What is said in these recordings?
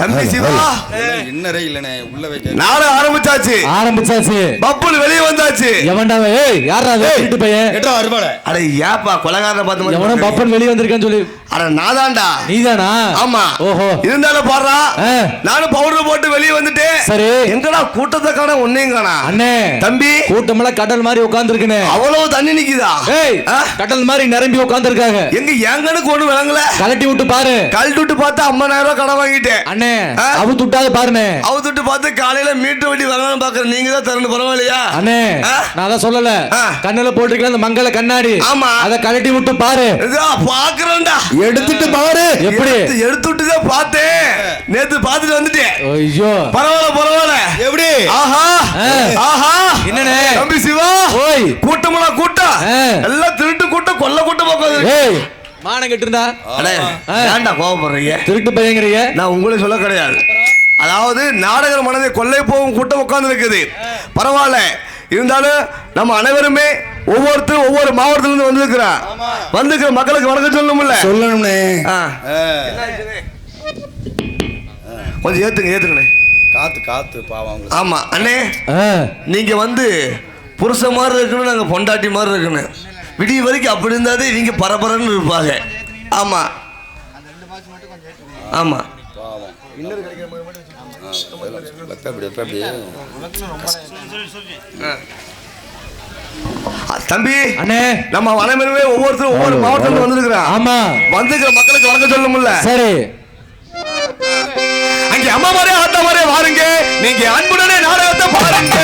咱们这期啊。இன்னரே இல்லனே உள்ள வைக்க. நாடகம் ஆரம்பிச்சாச்சு. ஆரம்பிச்சாச்சு. வெளியே வந்தாச்சு. எவன்டா? ஏய் யாரா அது? வீட்டு பையன். எட்டா அருவாள அட ஏப்பா கொலகாரனை பார்த்து எவனும் மாதிரி பப்பன் வெளியே வந்திருக்கான்னு சொல்லி. அட நாதான்டா நீதானா? ஆமா. ஓஹோ. இருந்தாலும். நானும் பவுடர் போட்டு வெளியே வந்துட்டேன் சரி. எங்கடா கூட்டத்தை காண ஒன்னையும் காணா? அண்ணே. தம்பி. கூட்டமெல்லாம் கடல் மாதிரி உட்கார்ந்துருக்குனே அவ்வளவு தண்ணி நிக்குதா? ஏய்? கடல் மாதிரி நிரம்பி உட்கார்ந்துருக்காங்க. எங்க எங்கனுக்கு ஒண்ணு விளங்கல. கலட்டி விட்டு பாரு. கழட்டி விட்டு பார்த்தா ஐம்பதாயிரம் ரூபாய் கடன் வாங்கிட்டேன். அண்ணே? அவு துட்டாத பாருண்ணே அவுத்துட்டு பார்த்து காலையில மீட்டர் வட்டி வாங்கலாம்னு பாக்குறேன் நீங்க தான் தரணும் பரவாயில்லையா? அண்ணே? நான் அதான் சொல்லல. கண்ணுல போட்டிருக்கல அந்த மங்கள கண்ணாடி. ஆமா. அத கழட்டி விட்டு பாரு. இதா பாக்குறேன்டா எடுத்துட்டு பாரு. எப்படி? எடுத்து எடுத்துட்டு தான் பார்த்தேன். நேத்து பார்த்துட்டு வந்துட்டேன். ஐயோ. பரவாயில்ல பரவாயில்ல. எப்படி? ஆஹா. ஆஹா. என்னண்ணே? தம்பி சிவா. ஓய். கூட்டமெல்லாம் கூட்டம். எல்லாம் திருட்டு கூட்டம் கொல்ல கூட்டம் உட்காந்து ஏய். மானம் கெட்டிருந்தா? அடே. ஏன்டா கோவப்படுறீங்க? திருட்டு பையங்கிறீங்க? நான் உங்களை சொல்ல கிடையாது. அதாவது நாடக மனதை கொள்ளை போகும் கூட்டம் உட்கார்ந்து இருக்குது பரவாயில்ல. இருந்தாலும் நம்ம அனைவருமே ஒவ்வொருத்தரும் ஒவ்வொரு மாவட்டத்துல இருந்து வந்திருக்கிறோம் வந்திருக்கிற மக்களுக்கு வணக்கம் சொல்லணும்ல? சொல்லணும்னே கொஞ்சம் ஏத்துங்க ஏத்துங்கண்ணே. காத்து காத்து பாவம் ஆமா. அண்ணே நீங்க வந்து புருஷன் மாதிரி இருக்கணும் நாங்க பொண்டாட்டி மாதிரி இருக்கணும். விடிய வரைக்கும் அப்படி இருந்தாதே நீங்க பரபரன்னு இருப்பாங்க. ஆமா. ஆமா. பாவம். தம்பி அண்ணே. நம்ம அனைவருமே ஒவ்வொருத்தரும் ஒவ்வொரு மாவட்டத்துல வந்திருக்கிறோம். ஆமா. வந்திருக்கிற மக்களுக்கு வணக்கம் சொல்லணும்ல. சரி. அங்க அம்மா மாதிரியே ஆத்தா மாதிரியே வாருங்க. நீங்க அன்புடனே நாடகத்தை பாருங்க.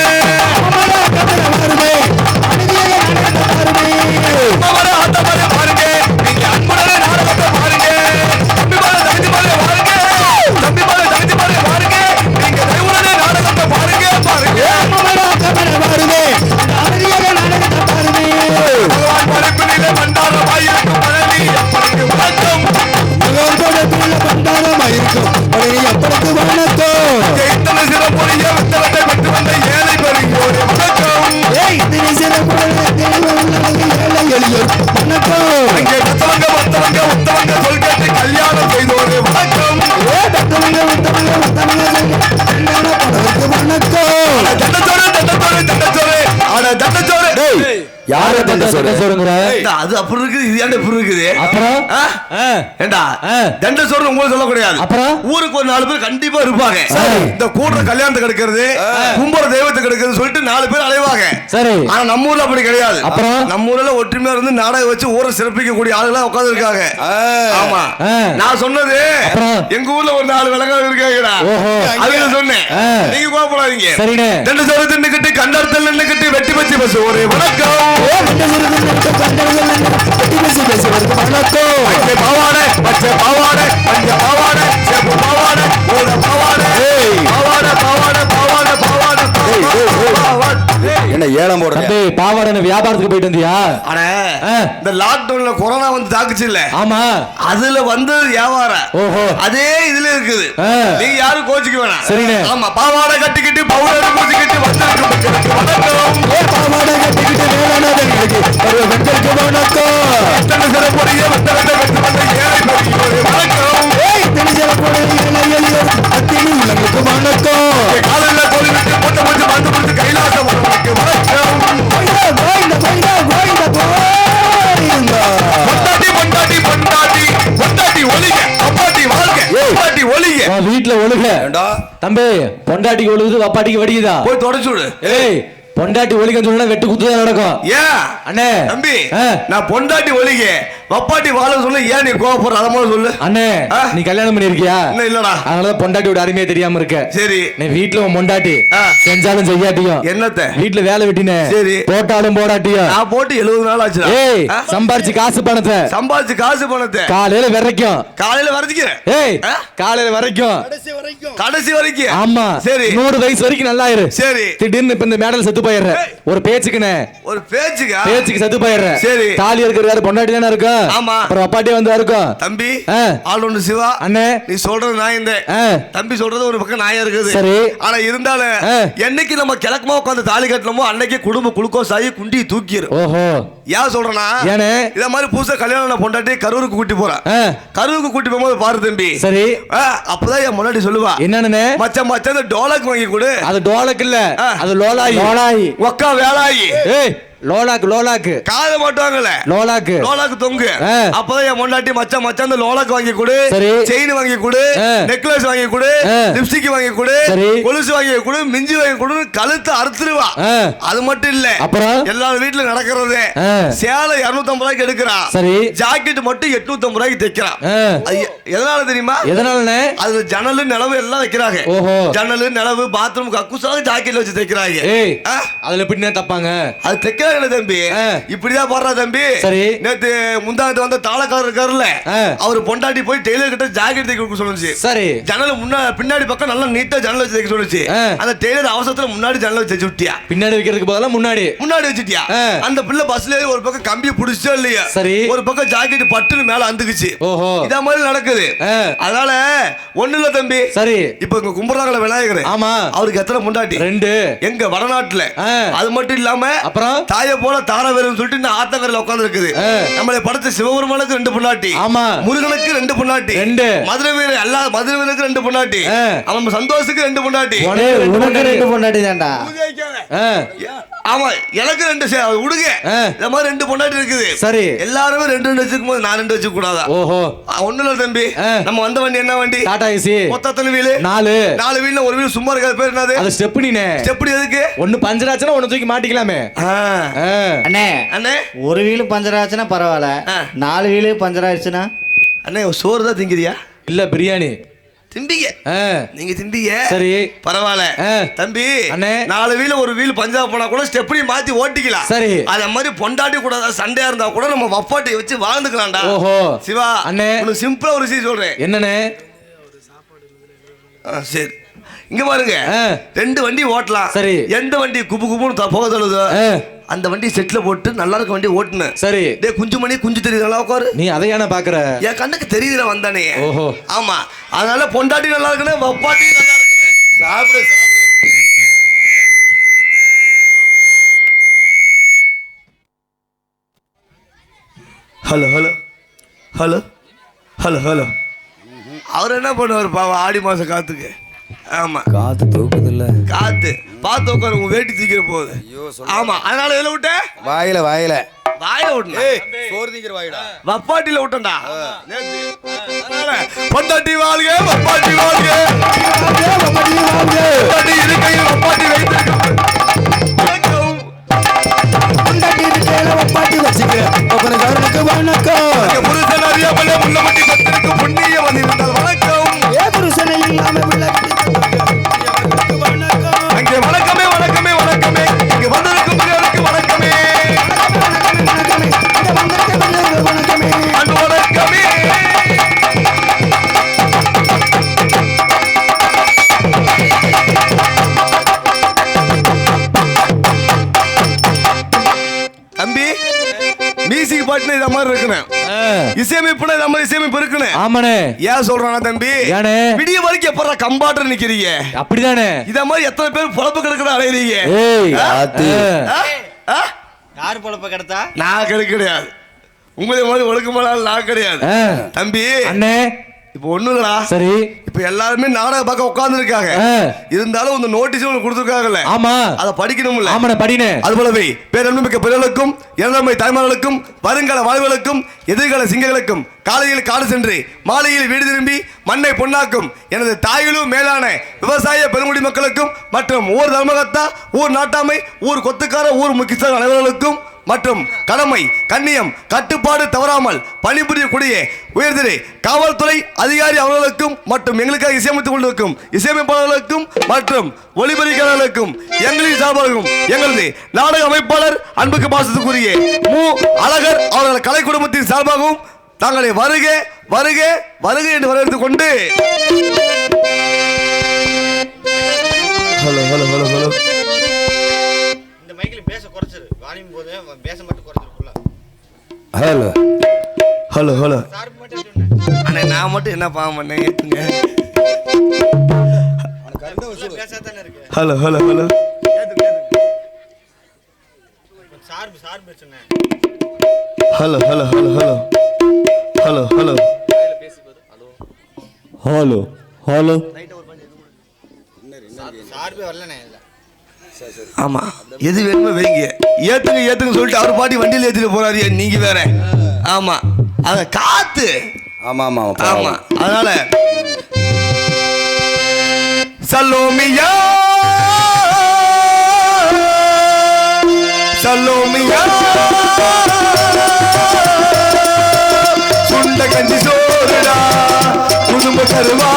தண்ட சொல்றது உங்களுக்கு சொல்ல கிடையாது அப்புறம்? ஊருக்கு ஒரு நாலு பேர் கண்டிப்பா இருப்பாங்க. இந்த கூடுற கல்யாணத்தை கெடுக்கிறது கும்புற தெய்வத்தை கெடுக்கிறது சொல்லிட்டு நாலு பேர் அலைவாங்க. சரி. ஆனா நம்ம ஊர்ல அப்படி கிடையாது. அப்புறம்? நம்ம ஊர்ல ஒற்றுமையா இருந்து நாடகம் வச்சு ஊரை சிறப்பிக்க கூடிய ஆளுகளா உட்கார்ந்து இருக்காங்க ஆமா. நான் சொன்னது? எங்க ஊர்ல ஒரு நாலு விலங்காக இருக்காங்கடா. அதுல சொன்னேன். நீங்க கோபப்படாதீங்க சரிண்ணே. ரெண்டு சோறு தின்னுக்கிட்டு கண்டர்த்தல் நின்னுக்கிட்டு வெட்டி வச்சு பஸ் ஒரு வணக்கம். பச்சை பாவாடை பச்சை பாவாடை பஞ்ச பாவாடை செப்பு பாவாடை ஊத பாவாடை பாவாடை. ஏய். என்ன ஏலம் போடுறேன் தம்பி பாவாடை வியாபாரத்துக்கு போயிட்டு வந்தியா? அட ஆ. இந்த லாக்டவுன்ல கொரோனா வந்து தாக்குச்சு இல்ல ஆமா. அதுல வந்து வியாபாரம். ஓஹோ. அதே இதுல இருக்குது. நீங்க யாரும் கோச்சிக்க வேணாம். சரிண்ணே. ஆமா பாவாடை கட்டிக்கிட்டு பவுடர் பூசிக்கிட்டு வந்திருக்கும் மக்களுக்கு வணக்கம். இத்தனை சிறப்புடைய வெற்றி வந்த ஏழை வணக்கம். காலையில கோழி விட்டு முட்டை முடிச்சு மருந்து முடிச்சு கைலாசம் வரவனுக்கு ஏண்டா தம்பி பொண்டாட்டிக்கு ஒழுகுது வப்பாட்டிக்கு வடிக்குதா? போய் தொடச்சு விடு ஏய். பொண்டாட்டி ஒழுகன்னு சொன்னா வெட்டு குத்து தான் நடக்கும். ஏன்? அண்ணே தம்பி. நான் பொண்டாட்டி ஒலிக வப்பாட்டி வாழ சொல்லு ஏன் நீ கோவப்படுற? அதை முதல்ல சொல்லு. அண்ணே? நீ கல்யாணம் பண்ணிருக்கியா இன்னும் இல்லடா. அதனாலதான் பொண்டாட்டியோட அருமையே தெரியாம இருக்க. சரி. நீ வீட்டுல உன் பொண்டாட்டி. செஞ்சாலும் செய்யாட்டியும். என்னத்த? வீட்டுல வேலை வெட்டினே. சரி. போட்டாலும் போடாட்டியும். நான் போட்டு எழுபது நாள் ஆச்சுடா. ஏய்? சம்பாரிச்சு காசு பணத்தை. சம்பாதிச்சு காசு பணத்தை. காலையில வரைக்கும் காலையில வரைச்சிக்கிறேன் ஏய்? காலையில வரைக்கும். கடைசி வரைக்கும். ஆமா. சரி. நூறு வயசு வரைக்கும் நல்லா இரு. சரி. திடீர்னு இப்ப இந்த மேடல் செத்து போயிடுற. ஒரு பேச்சுக்குனே ஒரு பேச்சுக்கா? பேச்சுக்கு செத்து போயிடுற சரி. தாலி இருக்கிற யாரு பொண்டாட்டி தானே இருக்கா? ஆமா. அப்புறம் அப்பாட்டியே வந்து இருக்கும் தம்பி ஆ. ஆள் ஒன்று சிவா. அண்ணே. நீ சொல்றது நான் இந்த. ஆ. தம்பி சொல்றது ஒரு பக்கம் நாயா இருக்குது. சரி. ஆனா இருந்தாலும் ஆ. என்னைக்கு நம்ம கிழக்குமா உட்காந்து தாலி கட்டணுமோ அன்னைக்கு குடும்ப குளுக்கோஸ் ஆகி குண்டி தூக்கிடும் ஓஹோ. ஏன் சொல்றேன்னா ஏனே? இத மாதிரி புதுசா கல்யாணம் பொண்டாட்டி கரூருக்கு கூட்டி போறேன். கரூருக்கு கூட்டி போகும்போது பாரு தம்பி. சரி. ஆ, அப்பதான் என் முன்னாடி சொல்லுவா. என்னன்னு மச்சான் இந்த டோலக் வாங்கி கொடு. அது டோலக் இல்ல. ஆ. அது லோலாயி. லோலாயி. ஒக்கா வேலாயி. ஏய். லோலாக் லோலாக்கு காத மாட்டுவாங்கல்ல லோலாக்கு லோலாக்கு தொங்கு. அப்பதான் என் முன்னாடி மச்சான் மச்சான் இந்த லோலாக்கு வாங்கி கொடு. செயின் வாங்கி கொடு. நெக்லஸ் வாங்கி கொடு. லிப்ஸ்டிக் வாங்கி கொடு. கொலுசு வாங்கி கொடு மிஞ்சி வாங்கி கொடு கழுத்து அறுத்துருவா. அது மட்டும் இல்ல அப்புறம்? எல்லாரும் வீட்டுல நடக்கிறது. சேலை 250 ரூபாய்க்கு எடுக்கிறா சரி. ஜாக்கெட் மட்டும் 850 ரூபாய்க்கு தைக்கிறா ஆ. அது எ- எதனால தெரியுமா எதனாலண்ணே அதுல ஜன்னலு நிலவு எல்லாம் வைக்கிறாங்க. ஜன்னலு நிலவு பாத்ரூம் கக்கூசாக ஜாக்கெட்ல வச்சு தைக்கிறாங்க? அதுல எப்படிண்ணே தப்பாங்க அது தைக்கிறாங்க தம்பி ஆ. இப்படிதான் போடுறா தம்பி சரி. நேத்து முந்தானத்து வந்த தாளக்காரர் இருக்காருல்ல. அவர் பொண்டாட்டி போய் டெய்லர் கிட்ட ஜாக்கெட் தைக்க கொடுக்க சொல்லுச்சு சரி ஜன்னல் முன்னா பின்னாடி பக்கம் நல்லா நீட்டா ஜன்னல் வச்சு தைக்க சொல்லுச்சு. அந்த டெய்லர் அவசரத்துல முன்னாடி ஜன்னல் வச்சு விட்டியா பின்னாடி வைக்கிறதுக்கு பதிலா முன்னாடி முன்னாடி வச்சுட்டியா. அந்த பிள்ளை பஸ்ல ஒரு பக்கம் கம்பியை பிடிச்சோ இல்லையா சரி. ஒரு பக்கம் ஜாக்கெட் பட்டுன்னு மேல அந்துக்குச்சு ஓஹோ. இத மாதிரி நடக்குது. அதனால ஒண்ணு இல்ல தம்பி சரி இப்ப இங்க கும்புறாங்கள விநாயகர் ஆமா. அவருக்கு எத்தனை முண்டாட்டி ரெண்டு எங்க வடநாட்டுல. அது மட்டும் இல்லாம அப்புறம் தாய போல தார வேறுன்னு சொல்லிட்டு இந்த ஆத்தங்கரையில உட்கார்ந்து இருக்குது ஆ. நம்மளை படைச்ச சிவபெருமானுக்கு ரெண்டு பொண்டாட்டி. ஆமா. முருகனுக்கு ரெண்டு பொண்டாட்டி. ரெண்டு. மதுரை வீர எல்லா மதுரை வீரருக்கு ரெண்டு பொண்டாட்டி. அவன் சந்தோஷத்துக்கு ரெண்டு பொண்டாட்டி. உனக்கு ரெண்டு பொண்டாட்டி. தான்டா. ஆமா எனக்கு ரெண்டு சே- விடுங்க ஆ. இந்த மாதிரி ரெண்டு பொண்டாட்டி இருக்குது. சரி. எல்லாருமே ரெண்டு ரெண்டு வச்சுக்கும் போது நான் ரெண்டு வச்சுக்க கூடாதா ஓஹோ ஒண்ணு இல்ல தம்பி. நம்ம வந்த வண்டி என்ன வண்டி? டாடா ஏசி. மொத்த எத்தனை வீலு? நாலு. நாலு வீல்ல ஒரு வீல் சும்மா இருக்காது. பேர் என்னது? அது ஸ்டெப்னினே எப்படி எதுக்கு? ஒண்ணு பஞ்சர் ஆச்சுன்னா ஒண்ணு தூக்கி மாட்டிக்கலாமே. அண்ணே அண்ணே. ஒரு வீலு பஞ்சர் ஆச்சுன்னா பரவாயில்ல. ஆ. நாலு வீலு பஞ்சர் ஆயிடுச்சுன்னா அண்ணே சோறு தான் திங்கிறியா? இல்ல பிரியாணி. திம்பிங்க. ஆ, நீங்க திம்பிங்க. சரி. பரவாயில்ல. ஆ. தம்பி அண்ணே. நாலு வீல ஒரு வீல் பஞ்சாப் போனா கூட ஸ்டெப்னி மாத்தி ஓட்டிக்கலாம். சரி. அத மாதிரி பொண்டாட்டி கூட ஏதாவது சண்டையா இருந்தா கூட நம்ம வப்பாட்டி வச்சு வாழ்ந்துக்கலாம்டா. ஓஹோ. சிவா அண்ணே. உனக்கு சிம்பிளா ஒரு விஷயம் சொல்றேன். என்னண்ணே? ஆ, சரி. இங்க பாருங்க. ரெண்டு வண்டி ஓட்டலாம். சரி. எந்த வண்டி குபு குபுன்னு த- புகை ஆ. அந்த வண்டி செட்ல போட்டு நல்லா இருக்க வண்டி ஓட்டுனேன். சரி. டே குஞ்சு மணி குஞ்சு தெரியுது நல்லா உட்காரு? நீ அதையான பாக்குற? என் கண்ணுக்கு தெரியுதுல வந்தானே. ஓஹோ. ஆமா. அதனால பொண்டாட்டி நல்லா இருக்குன்னு வப்பாட்டி நல்லா இருக்குன்னு சாப்பிடு சாப்பிடு. Hello hello. Hello. Hello hello. அவர் என்ன பண்ணுவார் பாவம் ஆடி மாசம் காத்துக்கு? ஆமா. காத்து தூக்குது இல்ல காத்து. பார்த்து உட்காரு உங்க வேட்டி தூக்கிற போகுது. ஐயோ, ஆமா அதனால எதுல விட்ட? வாயில வாயில. வாயில விட்டேன்? சோறு திங்கிற வாயிடா வப்பாட்டில விட்டேன்டா. நேத்து. அதனால பொண்டாட்டி வாழ்க வப்பாட்டி வாழ்க. பொண்டாட்டி இருக்கையில் வப்பாட்டி வைத்திருக்க வணக்கம். புருஷன் அறியாமலே முன்னமட்டி பத்திரிக்கு புண்ணியம் இருந்தால் வணக்கம். அங்கே மாதிரி இருக்கணும். இசையமைப்புனா இத மாதிரி இசையமைப்பு இருக்கணும். ஆமாண்ணே. ஏன் சொல்றானா தம்பி? ஏனே? விடிய வரைக்கும் எப்பறா கம்பாட்டர் நிக்கிறீங்க? அப்படிதானே இத மாதிரி எத்தனை பேர் பொழப்பு கிடக்குற அலையறீங்க? ஏய் காத்து. ஆ, ஆ? ஆ? யார் பொழப்ப கிடைத்தா? நான் கிடை கிடையாது. உங்களை மாதிரி ஒழுக்கமான நான் கிடையாது. தம்பி அண்ணே. இப்போ ஒண்ணும் இல்லடா. சரி. இப்ப எல்லாருமே நாடக பார்க்க உட்கார்ந்து இருக்காங்க. இருந்தாலும் இந்த நோட்டீஸ் ஒன்று கொடுத்துருக்காங்கல்ல. ஆமா. அதை படிக்கணும்ல. ஆமாண்ணே படினே அது போலவே பேரன்புமிக்க பிறர்களுக்கும் இளமை தாய்மார்களுக்கும் வருங்கால வாழ்வுகளுக்கும் எதிர்கால சிங்கங்களுக்கும் காலையில் காடு சென்று மாலையில் வீடு திரும்பி மண்ணை பொன்னாக்கும் எனது தாய்களும் மேலான விவசாய பெருங்குடி மக்களுக்கும் மற்றும் ஊர் தர்மகத்தா ஊர் நாட்டாமை ஊர் கொத்துக்கார ஊர் முக்கிய அனைவர்களுக்கும் மற்றும் கடமை கண்ணியம் கட்டுப்பாடு தவறாமல் பணிபுரியக்கூடிய உயர்திரு காவல்துறை அதிகாரி அவர்களுக்கும் மற்றும் எங்களுக்காக இசையமைத்துக் கொண்டிருக்கும் இசையமைப்பாளர்களுக்கும் மற்றும் ஒளிபரிக்காளர்களுக்கும் எங்களின் சார்பாகவும் எங்களது நாடக அமைப்பாளர் அன்புக்கு பாசத்துக்குரிய மு. அழகர் அவர்கள் கலை குடும்பத்தின் சார்பாகவும் தாங்களை வருக வருக வருக என்று வரவேற்றுக் கொண்டு hello hello hello hello. Volume போது பேச மட்டும் குறைச்சிரு ஃபுல்லா ஹலோ ஹலோ. ஹலோ அண்ணே நான் மட்டும் என்ன பாவம் பண்ணேன் ஏத்துங்க. Hello hello hello. சொன்னேன் hello hello hello hello. Hello hello. Hello hello. சார்பே வரலண்ணே ஆமாம் எது வேணுமோ வைங்க. ஏற்றுங்க ஏற்றுங்க சொல்லிட்டு அவர் பாட்டி வண்டியில் ஏற்றிட்டு போகிறாரு நீங்கள் வேற? ஆமாம் அதை காற்று ஆமாம் ஆமாம் ஆமாம் அதனால் சலோமியா சலோமியா சுண்ட கஞ்சி சோறுடா. குடும்ப கருவா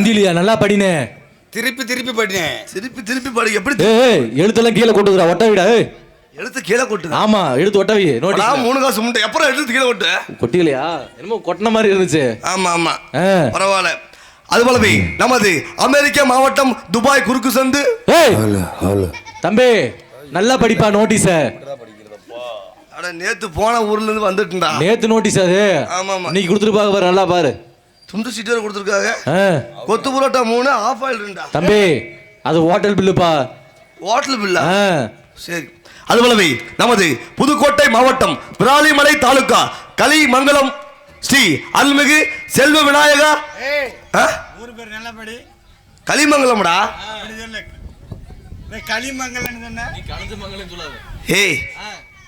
ஹிந்திலியா நல்லா படினே. திருப்பி திருப்பி படினேன் திருப்பி திருப்பி படி. எப்படி ஏய் எழுத்தெல்லாம் கீழே கொட்டுதுடா ஒட்ட விடா ஏய். எழுத்து கீழே கொட்டுது? ஆமா எழுத்து ஒட்டவி நான் நோட்டீஸ் மூணு காசு முட்டை. எப்பறம் எழுத்து கீழே கொட்டு? கொட்டிக்கலையா என்னமோ கொட்டின மாதிரி இருந்துச்சு. ஆமா ஆமா. ஆ. பரவாயில்ல. அது போலவே நமது அமெரிக்க மாவட்டம் துபாய் குறுக்கு சந்து ஏய் ஹலோ ஹலோ. தம்பி நல்லா படிப்பா நோட்டீஸ. அட நேத்து போன ஊர்ல இருந்து வந்துட்டுடா நேத்து நோட்டீஸ் அது. ஆமா, ஆமா. இன்னைக்கு கொடுத்துருப்பாங்க பாரு நல்லா பாரு. துண்டு சீட்டு வேற கொடுத்துருக்காங்க. ஆ, கொத்து புரோட்டா மூணு ஆஃப் ஆயில் ரெண்டா? தம்பி அது ஹோட்டல் பில்லுப்பா ஹோட்டல் பில்லா ஆ, சரி. அது போலவே நமது புதுக்கோட்டை மாவட்டம் விராலிமலை தாலுகா கலிமங்கலம் ஸ்ரீ அருள்மிகு செல்வ விநாயகா. ஆ? ஊர் பேர் நல்லபடி கலிமங்கலம்டா? சொன்ன. ஏய்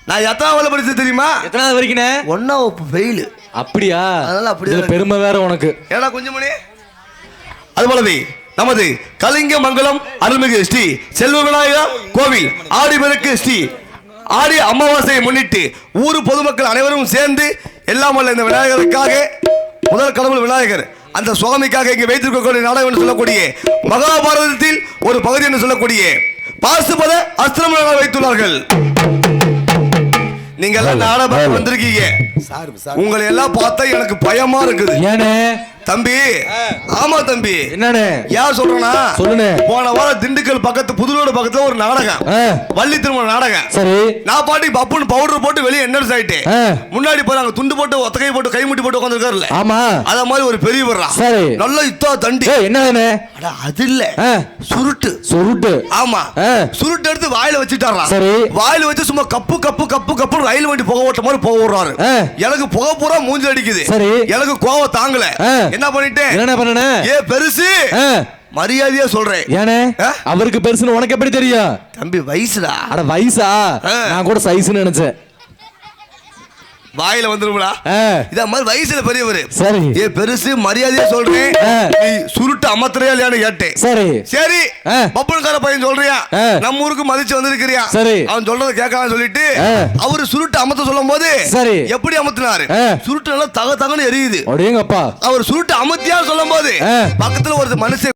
நான் எத்தனாவது படிச்சது தெரியுமா? எத்தனாவது வரைக்குண்ணே ஒன்னா வகுப்பு ஃபெயிலு அப்படியா? அதனால அப்படியே இதுல பெருமை வேற உனக்கு. ஏடா கொஞ்சம் மணி அது போலவே நமது கலிங்கமங்கலம் அருள்மிகு ஸ்ரீ செல்வ விநாயகா கோவில் ஆடி பெருக்கு ஸ்ரீ ஆடி அமாவாசையை முன்னிட்டு ஊர் பொதுமக்கள் அனைவரும் சேர்ந்து எல்லாம் வல்ல இந்த விநாயகருக்காக முதல் கடவுள் விநாயகர் அந்த சுவாமிக்காக இங்கே வைத்திருக்கக்கூடிய நாடகம் என்று சொல்லக்கூடிய மகாபாரதத்தில் ஒரு பகுதி என்று சொல்லக்கூடிய பாசுபத அஸ்திரம் வைத்துள்ளார்கள். நீங்க எல்லாம் நாடகம் வந்திருக்கீங்க. Sir sir. உங்களை எல்லாம் பார்த்தா எனக்கு பயமா இருக்குது. ஏனே? தம்பி ஆமா தம்பி. என்னண்ணே? ஏன் சொல்றேன்னா சொல்லுண்ணே. போன வாரம் திண்டுக்கல் பக்கத்து புதுரோடு பக்கத்துல ஒரு நாடகம். வள்ளி திருமண நாடகம். சரி. நான் பாட்டுக்கு பப்புன்னு பவுடர் போட்டு வெளியே என்டர்ஸ் ஆயிட்டேன் ஆ. முன்னாடி போறாங்க துண்டு போட்டு ஒத்தகை போட்டு கை முட்டி போட்டு உட்காந்துருக்காருல்ல ஆமா. அத மாதிரி ஒரு பெரிய வர்றான் சரி. நல்ல இத்தா தண்டி. அட அது இல்ல. சுருட்டு. சுருட்டு. ஆமா. சுருட்டு எடுத்து வாயில வச்சுட்டாரா. சரி. வாயில வச்சு சும்மா கப்பு கப்பு கப்பு கப்பு ரயில் வண்டி புகை ஓட்ட மாதிரி புகை விடுறாரு. எனக்கு புகை பூரா மூஞ்சி அடிக்குது. சரி. எனக்கு கோவம் தாங்கல. என்ன பண்ணிட்டேன்? என்னண்ணே பண்ணனே? ஏ பெருசு. மரியாதையா சொல்றேன். ஏனே? அவருக்கு பெருசுன்னு உனக்கு எப்படி தெரியும்? தம்பி வயசுடா. அட வயசா. நான் கூட சைஸ்னு நினைச்சேன். வாயில வந்துருங்களா இத மாதிரி வயசுல பெரியவரு சரி ஏ பெருசு மரியாதையா சொல்றேன். நீ சுருட்டு அமத்துறியா இல்லையான்னு கேட்டேன் சரி சரி ஆ. பப்பனுக்கார பையன் சொல்றியா. நம்ம ஊருக்கு மதிச்சு வந்திருக்கிறியா சரி. அவன் சொல்றத கேட்கலாம் சொல்லிட்டு. அவரு சுருட்டு அமத்த சொல்லும் போது சரி. எப்படி அமத்துனாரு ஆ. சுருட்டு நல்லா தக தகன்னு எரியுது அப்படியேங்கப்பா அவர் சுருட்டு அமத்தியா சொல்லும் போது. பக்கத்துல ஒரு மனுஷன்